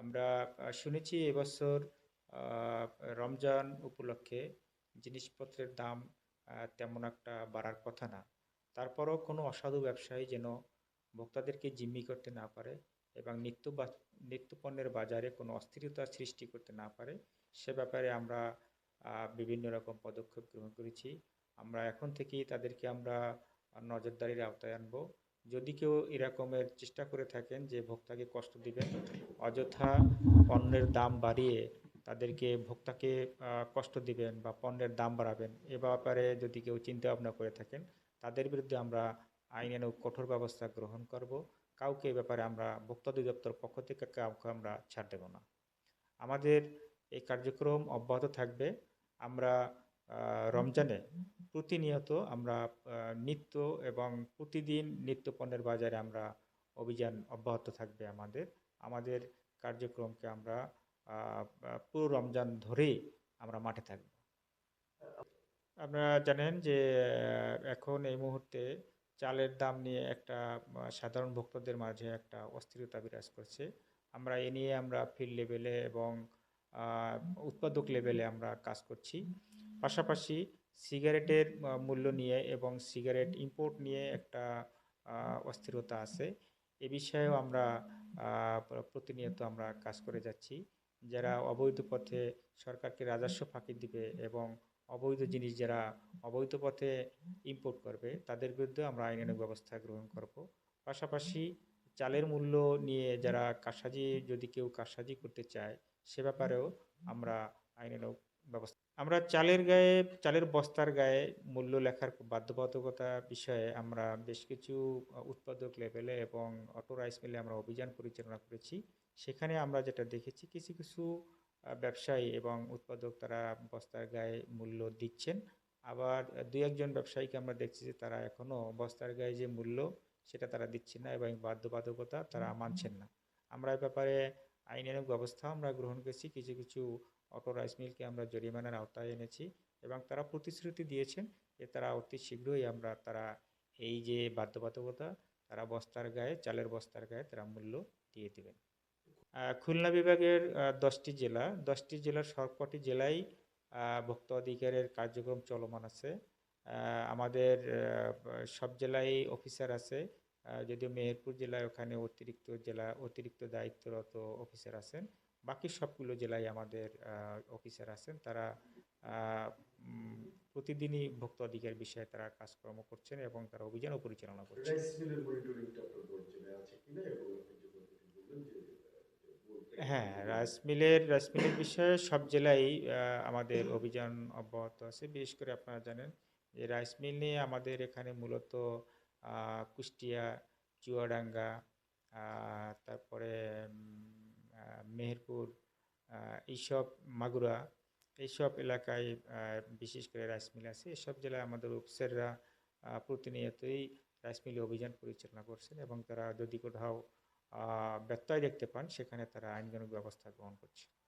আমরা শুনেছি এবছর রমজান উপলক্ষে জিনিসপত্রের দাম তেমন একটা বাড়ার কথা না। তারপরও কোনো অসাধু ব্যবসায়ী যেন ভোক্তাদেরকে জিম্মি করতে না পারে এবং নিত্য নিত্যপণ্যের বাজারে কোনো অস্থিরতা সৃষ্টি করতে না পারে, সে ব্যাপারে আমরা বিভিন্ন রকম পদক্ষেপ গ্রহণ করেছি। আমরা এখন থেকেই তাদেরকে আমরা নজরদারির আওতায় আনব। যদি কেউ এরকমের চেষ্টা করে থাকেন যে ভোক্তাকে কষ্ট দিবেন, অযথা পণ্যের দাম বাড়িয়ে তাদেরকে ভোক্তাকে কষ্ট দিবেন বা পণ্যের দাম বাড়াবেন, এ ব্যাপারে যদি কেউ চিন্তা ভাবনা করে থাকেন, তাদের বিরুদ্ধে আমরা আইনানুগ কঠোর ব্যবস্থা গ্রহণ করব। কাউকে এ ব্যাপারে আমরা, ভোক্তা অধিদপ্তর পক্ষ থেকে কাউকে আমরা ছাড় দেব না। আমাদের এই কার্যক্রম অব্যাহত থাকবে। আমরা রমজানে প্রতিনিয়ত আমরা নিত্য এবং প্রতিদিন নিত্য পণ্যের বাজারে আমরা অভিযান অব্যাহত থাকবে আমাদের। আমাদের কার্যক্রমকে আমরা পুরো রমজান ধরেই আমরা মাঠে থাকব। আপনারা জানেন যে এখন এই মুহূর্তে চালের দাম নিয়ে একটা সাধারণ ভোক্তাদের মাঝে একটা অস্থিরতা বিরাজ করছে। আমরা এ নিয়ে আমরা ফিল্ড লেভেলে এবং উৎপাদক লেভেলে আমরা কাজ করছি। পাশাপাশি সিগারেটের মূল্য নিয়ে এবং সিগারেট ইম্পোর্ট নিয়ে একটা অস্থিরতা আছে। এ বিষয়েও আমরা প্রতিনিয়ত আমরা কাজ করে যাচ্ছি। যারা অবৈধ পথে সরকারকে রাজস্ব ফাঁকি দিবে এবং অবৈধ জিনিস যারা অবৈধ পথে ইম্পোর্ট করবে, তাদের বিরুদ্ধে আমরা আইনানুগ ব্যবস্থা গ্রহণ করব। পাশাপাশি চালের মূল্য নিয়ে যারা কারসাজি, যদি কেউ কারসাজি করতে চায় সে ব্যাপারেও আমরা আইনানুগ ব্যবস্থা আমরা চালের গায়ে চালের বস্তার গায়ে মূল্য লেখার বাধ্যবাধকতা বিষয়ে আমরা বেশ কিছু উৎপাদক লেভেলে এবং অটো রাইস মিলে আমরা অভিযান পরিচালনা করেছি। সেখানে আমরা যেটা দেখেছি কিছু কিছু ব্যবসায়ী এবং উৎপাদক তারা বস্তার গায়ে মূল্য দিচ্ছেন। আবার দু একজন ব্যবসায়ীকে আমরা দেখছি যে তারা এখনও বস্তার গায়ে যে মূল্য সেটা তারা দিচ্ছেন না এবং বাধ্যবাধকতা তারা মানছেন না। আমরা এ ব্যাপারে আইনানুগ ব্যবস্থা আমরা গ্রহণ করেছি। কিছু কিছু অটো রাইস মিলকে আমরা জরিমানার আওতায় এনেছি এবং তারা প্রতিশ্রুতি দিয়েছেন যে তারা অতি শীঘ্রই আমরা তারা এই যে বাধ্যবাধকতা, তারা বস্তার গায়ে, চালের বস্তার গায়ে তারা মূল্য দিয়ে দেবেন। খুলনা বিভাগের দশটি জেলা, দশটি জেলার সবকটি জেলায় ভোক্তা অধিকারের কার্যক্রম চলমান আছে। আমাদের সব জেলায় অফিসার আছে। যদিও মেহেরপুর জেলায় ওখানে অতিরিক্ত জেলা অতিরিক্ত দায়িত্বরত অফিসার আছেন বাকি সবগুলো জেলায় আমাদের অফিসার আছেন। তারা প্রতিদিনই ভোক্তা অধিকার বিষয়ে তারা কাজকর্ম করছেন এবং তারা অভিযানও পরিচালনা করছেন। হ্যাঁ রাইস মিলের রাইস মিলের বিষয়ে সব জেলায় আমাদের অভিযান অব্যাহত আছে। বিশেষ করে আপনারা জানেন যে রাইস মিল নিয়ে আমাদের এখানে মূলত কুষ্টিয়া চুয়াডাঙ্গা তারপরে মেহেরপুর এইসব মাগুরা এইসব এলাকায় বিশেষ করে রাইস মিল আছে। এসব জেলায় আমাদের আহ, প্রতিনিয়তই রাইস মিলে অভিযান পরিচালনা করছেন এবং তারা যদি কোথাও ব্যত্যয় দেখতে পান সেখানে তারা আইনজনক ব্যবস্থা গ্রহণ করছে।